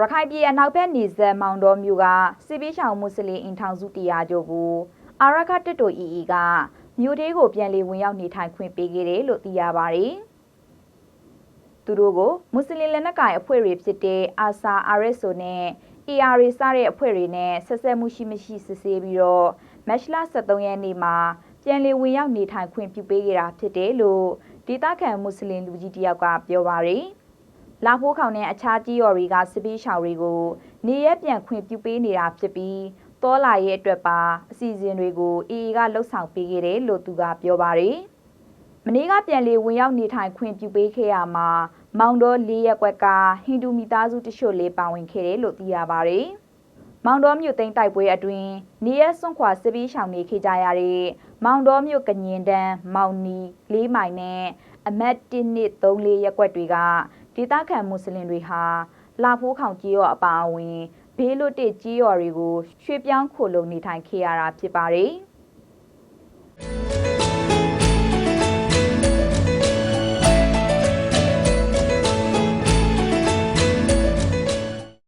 ရခိုင်ပြည်အနောက်ဘက်နေဆက်မောင်တော်မြို့ကစစ်ပေးရှောင်မွတ်စလင်အင်ထောင်စုတရားကျော်ကိုအာရခတက်တိုအီအီကမြို့သေးကိုပြန်လည်ဝင်ရောက်နေထိုင်ခွင့်ပေးခဲ့တယ်လို့သိရပါတယ်။သူတို့ကိုမွတ်စလင်လက်နက်ကိုင်အဖွဲ့တွေဖြစ်တဲ့အာဆာ RSO နဲ့ AR စတဲ့အဖွဲ့တွေနဲ့ဆက်ဆက်မှုရှိမရှိစစ်ဆေးပြီးတော့မက်လ23ရက်နေ့မှာပြန်လည်ဝင်ရောက်နေထိုင်ခွင့်ပြုပေးခဲ့တာဖြစ်တယ်လို့ဒေသခံမွတ်စလင်လူကြီးတယောက်ကပြောပါတယ်။ လာဖိုးခေါင်နဲ့အခြားကြီးရော်တွေကစစ်ပေးရှောင်တွေကိုနေရက်ပြန်ခွင့်ပြုပေးနေတာဖြစ်ပြီးတောလာရဲ့အတွက်ပါအစီအစဉ်တွေကိုအေအေကလှုပ်ဆောင်ပေးခဲ့တယ်လို့သူကပြောပါတယ်။မနေ့ကပြန်လည်ဝင်ရောက်နေထိုင်ခွင့်ပြုပေးခဲ့ရမှာမောင်တော်၄ရက်ကွက်ကဟိန္ဒူမိသားစုတချို့လေးပါဝင်ခဲ့တယ်လို့သိရပါတယ်။မောင်တော်မြို့သိမ်းတိုက်ပွဲအတွင်းနေရက်စွန့်ခွာစစ်ပြီးရှောင်နေခဲ့ကြရတဲ့မောင်တော်မြို့ကညင်တန်းမောင်နီ၄မိုင်နဲ့အမတ်1နှစ်3လေးရက်ကွက်တွေက ဒေသခံမွတ်စလင်တွေဟာလာဖိုးခေါင်ကြီးရောအပါအဝင်ဘေးလွတ်တဲ့ကြီးရော်တွေကိုရွှေ့ပြောင်းခိုလုံနေထိုင်ခဲ့ရတာဖြစ်ပါတယ်။